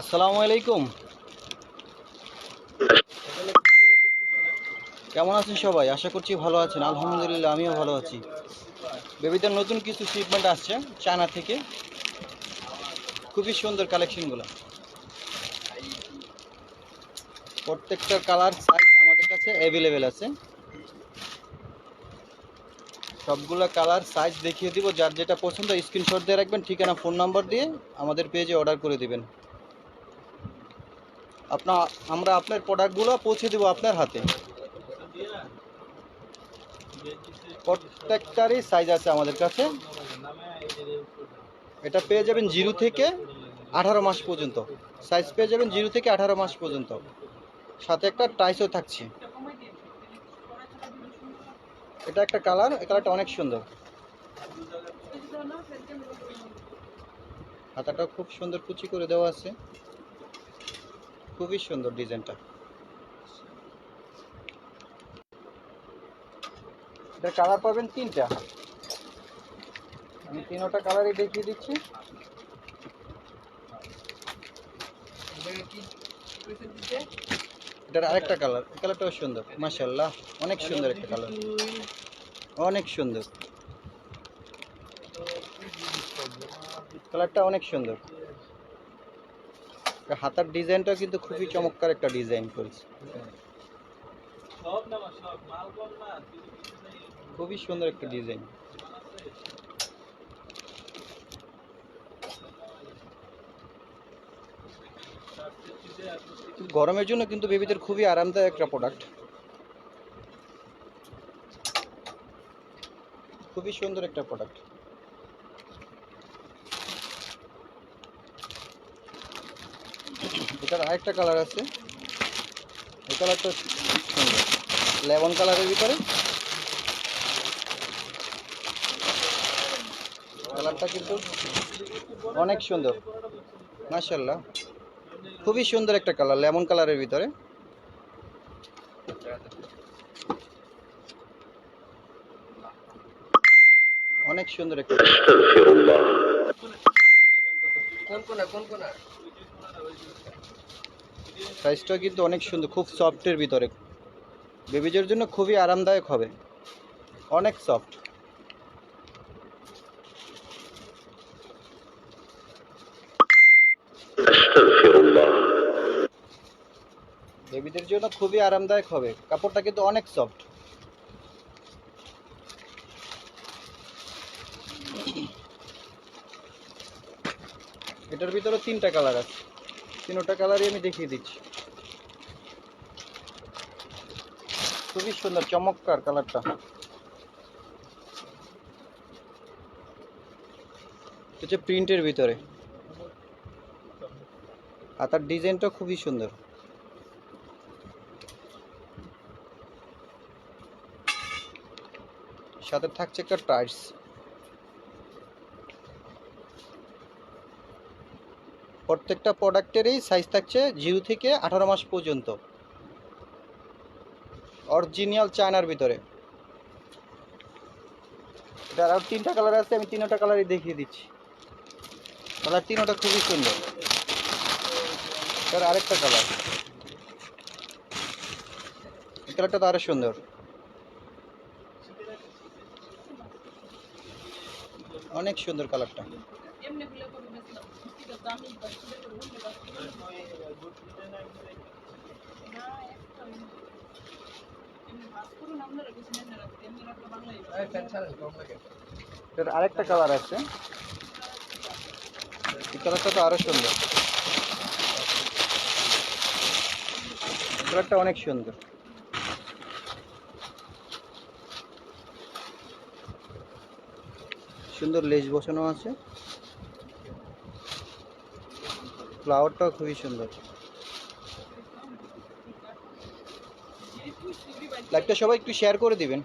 আসসালামু আলাইকুম। কেমন আছেন সবাই? আশা করছি ভালো আছেন। আলহামদুলিল্লাহ, আমিও ভালো আছি। বেবিদের নতুন কিছু শিপমেন্ট আসছে চায়না থেকে। খুবই সুন্দর কালেকশনগুলো প্রত্যেকটা কালার সাইজ আমাদের কাছে অ্যাভেলেবেল আছে। সবগুলো কালার সাইজ দেখিয়ে দিব। যার যেটা পছন্দ স্ক্রিনশট দিয়ে রাখবেন, ঠিকানা ফোন নাম্বার দিয়ে আমাদের পেজে অর্ডার করে দিবেন। আপনার আমরা আপনার প্রোডাক্টগুলো পৌঁছে দেবো আপনার হাতে। প্রত্যেকটারই সাইজ আছে আমাদের কাছে। এটা পেয়ে যাবেন জিরো থেকে আঠারো মাস পর্যন্ত। সাইজ পেয়ে যাবেন জিরো থেকে আঠারো মাস পর্যন্ত। সাথে একটা টাইসও থাকছে। এটা একটা কালার, এই কালারটা অনেক সুন্দর। হাতাটা খুব সুন্দর কুচি করে দেওয়া আছে। খুবই সুন্দর ডিজাইনটা। এটা কালার পাবেন তিনটা। আমি তিনোটা কালারই দেখিয়ে দিচ্ছি। এটার আরেকটা কালার কালারটাও সুন্দর মাশাল্লাহ অনেক সুন্দর একটা কালার অনেক সুন্দর। কালারটা অনেক সুন্দর। হাতার ডিজাইনটা কিন্তু খুবই চমৎকার একটা ডিজাইন করেছে। খুবই সুন্দর একটা ডিজাইন। গরমের জন্য কিন্তু বেবিদের খুবই আরামদায়ক একটা প্রোডাক্ট খুবই সুন্দর একটা প্রোডাক্ট এটার আরেকটা কালার আছে। এই কালারটা সুন্দর। লেমন কালারের ভিতরে। কালারটা কিন্তু অনেক সুন্দর। মাশাল্লাহ খুবই সুন্দর একটা কালার লেমন কালারের ভিতরে। অনেক সুন্দর একটা সাইজটা কিন্তু অনেক সুন্দর খুব সফটের ভিতরে। বেবিজের জন্য খুবই আরামদায়ক হবে। অনেক সফট বেবিদের জন্য খুবই আরামদায়ক হবে। কাপড়টা কিন্তু অনেক সফট এটার ভিতরে তিনটা কালার আছে। তিনটা কালারই আমি দেখিয়ে দিচ্ছি। খুবই সুন্দর, চমৎকার কালারটা হচ্ছে প্রিন্টের ভিতরে। আর তার ডিজাইনটা খুবই সুন্দর। সাথে থাকছে একটা টাইটস প্রত্যেকটা প্রোডাক্টেরই সাইজ থাকছে জিরো থেকে আঠারো মাস পর্যন্ত। অরিজিনাল চায়নার ভিতরে। এটার আর তিনটা কালার আছে, আমি তিনটা কালারই দেখিয়ে দিচ্ছি। কালার তিনটা খুবই সুন্দর। এটার আরেকটা কালার কালারটা তো আরও সুন্দর। অনেক সুন্দর কালারটা। আরেকটা কালার আছে। কালারটা তো আরও সুন্দর। কালারটা অনেক সুন্দর। সুন্দর লেজ বসানো আছে। ফ্লাওয়ারটাও খুবই সুন্দর। লাইভটা সবাই একটু শেয়ার করে দিবেন।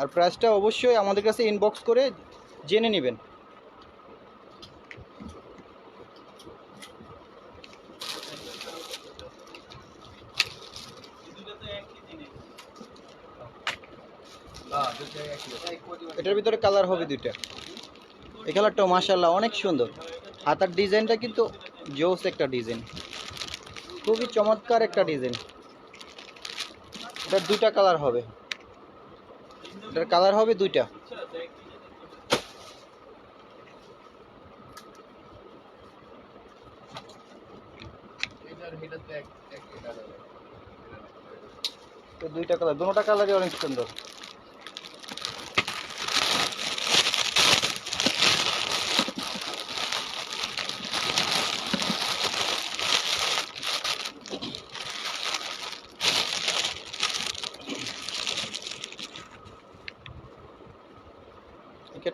আর প্রাইসটা অবশ্যই আমাদের কাছে ইনবক্স করে জেনে নেবেন। এটার ভিতরে কালার হবে দুইটা। এই কালারটাও মাশাল্লাহ অনেক সুন্দর। হাতার ডিজাইনটা কিন্তু জোস একটা ডিজাইন। খুবই চমৎকার একটা ডিজাইন। এটার দুইটা কালার হবে। এটার কালার হবে দুইটা। দুইটা কালার দুটোটা কালারই অনেক সুন্দর।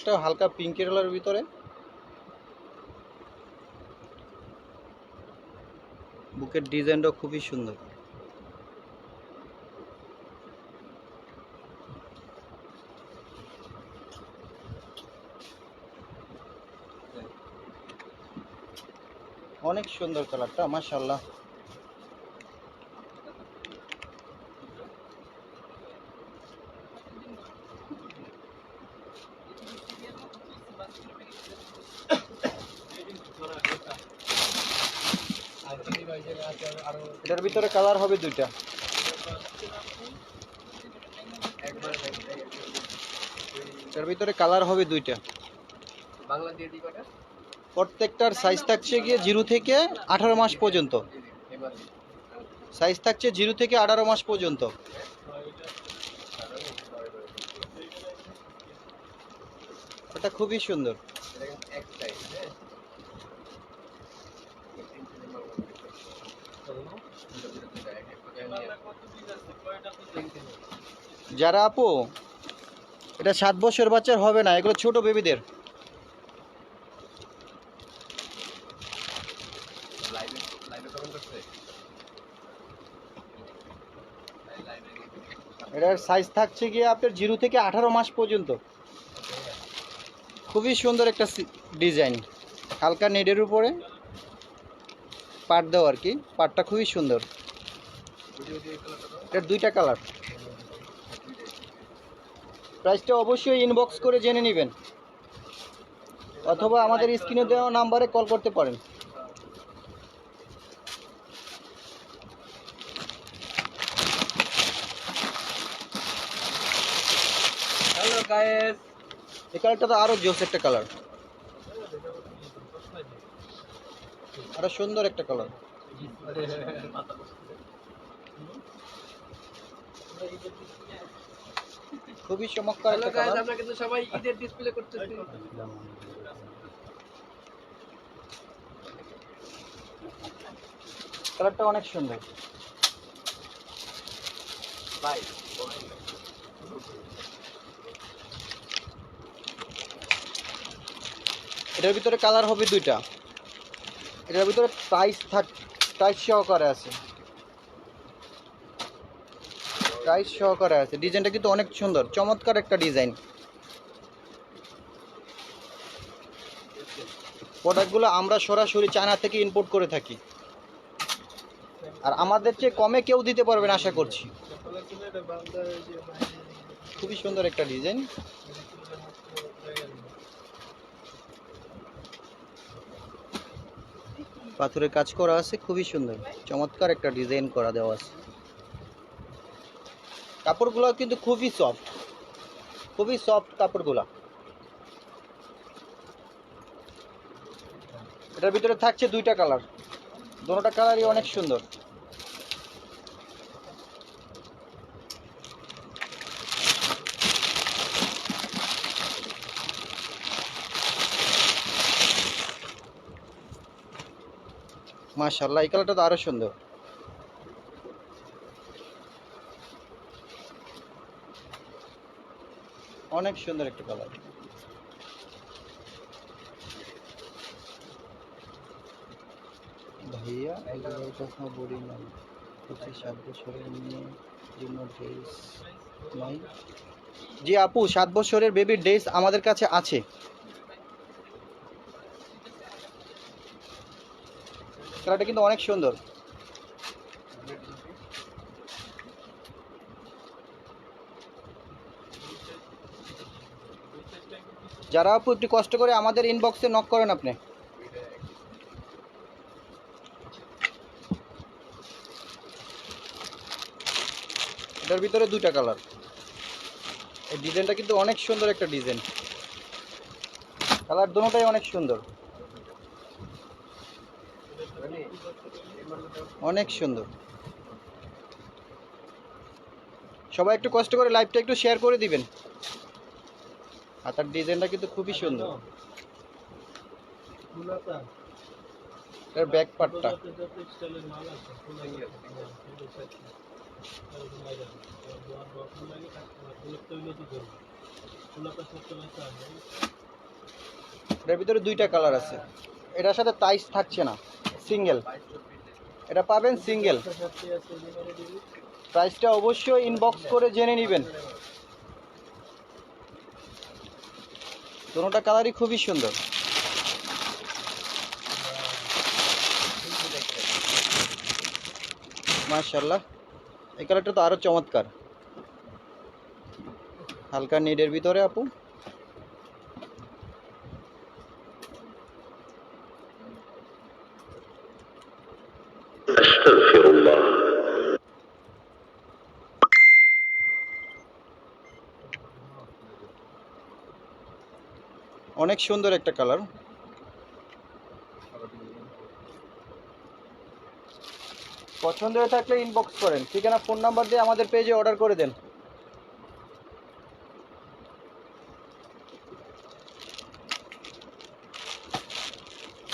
একটা হালকা পিঙ্ক কালারের ভিতরে। বুকের ডিজাইনটা খুবই সুন্দর। অনেক সুন্দর কালারটা মাশাল্লাহ এটার ভিতরে কালার হবে দুইটা। এটার ভিতরে কালার হবে দুইটা। প্রত্যেকটার সাইজ থাকছে গিয়ে জিরো থেকে আঠারো মাস পর্যন্ত। সাইজ থাকছে জিরো থেকে আঠারো মাস পর্যন্ত। এটা খুবই সুন্দর এটা কিন্তু এক সাইজ হ্যাঁ যারা আপু, এটা সাত বছর বাচ্চার হবে না, এগুলো ছোট বেবিদের। এটার সাইজ থাকছে গিয়ে আপনার জিরো থেকে আঠারো মাস পর্যন্ত। খুবই সুন্দর একটা ডিজাইন হালকা নেডের উপরে পাট দেওয়া আর কি, পাটটা খুবই সুন্দর। এটার দুইটা কালার প্রাইসটা অবশ্যই ইনবক্স করে জেনে নেবেন। অথবা আমাদের স্ক্রিনে দেওয়া নাম্বারে কল করতে পারেন। হ্যালো এই কালারটা তো আরও জোস একটা কালার আরও সুন্দর একটা কালার খুবই চমৎকার একটা কালার আমরা কিন্তু সবাই ঈদের ডিসপ্লে করতেছি। কালারটা অনেক সুন্দর। বাই এটার ভিতরে কালার হবে দুইটা। এটার ভিতরে প্রাইস থাক প্রাইস সহকারে আছে। প্রাইস সহকারে আছে। ডিজাইনটা কিন্তু অনেক সুন্দর। চমৎকার একটা ডিজাইন প্রোডাক্টগুলো আমরা সরাসরি চায়না থেকে ইম্পোর্ট করে থাকি। আর আমাদের চেয়ে কমে কেউ দিতে পারবেন আশা করছি। খুবই সুন্দর একটা ডিজাইন পাথরের কাজ করা আছে, খুবই সুন্দর। চমৎকার একটা ডিজাইন করা দেওয়া আছে। কাপড়গুলো কিন্তু খুবই সফট খুবই সফট কাপড়গুলো। এটার ভিতরে থাকছে দুইটা কালার দুটোটা কালারই অনেক সুন্দর। মাশাল্লাহ এই কালারটা তো আরও সুন্দর। অনেক সুন্দর একটা কালার ভাইয়া এগুলোর কথা বলি না পঁচিশ সাত বছরের মেয়ে জন্য ড্রেস নাই। জি আপু সাত বছরের বেবির ড্রেস আমাদের কাছে আছে। কালারটা কিন্তু অনেক সুন্দর। যারা আপু, একটু কষ্ট করে আমাদের ইনবক্সে নক করেন আপনি। এটার ভিতরে দুইটা কালার এই ডিজাইনটা কিন্তু অনেক সুন্দর একটা ডিজাইন কালার দুটোটাই অনেক সুন্দর। অনেক সুন্দর। সবাই একটু কষ্ট করে লাইভটা একটু শেয়ার করে দিবেন। আর তার ডিজাইনটা কিন্তু খুবই সুন্দর। এর ব্যাক এটার ভিতরে দুইটা কালার আছে। এটার সাথে টাইস থাকছে না সিঙ্গেল এটা পাবেন সিঙ্গেল প্রাইসটা অবশ্যই ইনবক্স করে জেনে নেবেন। দুটোটা কালারই খুবই সুন্দর। মাশাল্লাহ এই কালারটা তো আরও চমৎকার। হালকা নিডের ভিতরে আপু। অনেক সুন্দর একটা কালার। পছন্দ হয়ে থাকলে ইনবক্স করেন। ঠিকানা ফোন নাম্বার দিয়ে আমাদের পেজে অর্ডার করে দেন।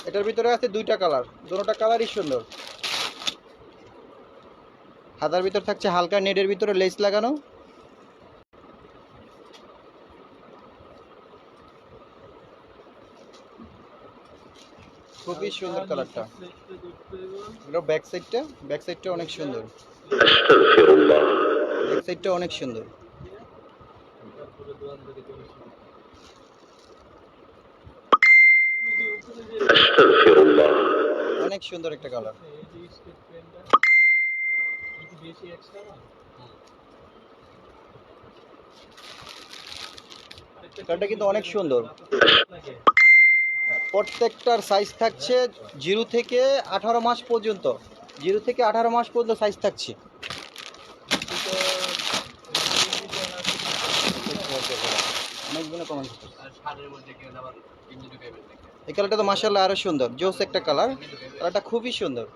এটার ভিতরে আছে দুইটা কালার। দুটোটা কালারই সুন্দর। হাতার ভিতর থাকছে হালকা নেটের ভিতরে লেস লাগানো। খুবই সুন্দর কালারটা। এটা ব্যাক সাইডটা ব্যাক সাইডটা অনেক সুন্দর। ব্যাক সাইডটা অনেক সুন্দর। অনেক সুন্দর একটা কালার। কালারটা কিন্তু অনেক সুন্দর। প্রত্যেকটার সাইজ থাকছে জিরো থেকে আঠারো মাস পর্যন্ত। জিরো থেকে আঠারো মাস পর্যন্ত সাইজ থাকছে? এই কালারটা তো মাসাল্লাহ আরও সুন্দর, জোস একটা কালার কালারটা খুবই সুন্দর।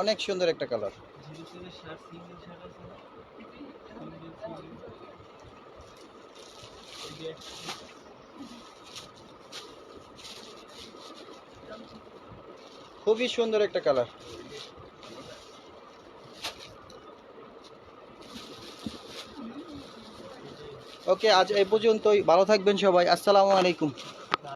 অনেক সুন্দর একটা কালার খুবই সুন্দর একটা কালার। ওকে আজ এই পর্যন্তই। ভালো থাকবেন সবাই। আসসালামু আলাইকুম।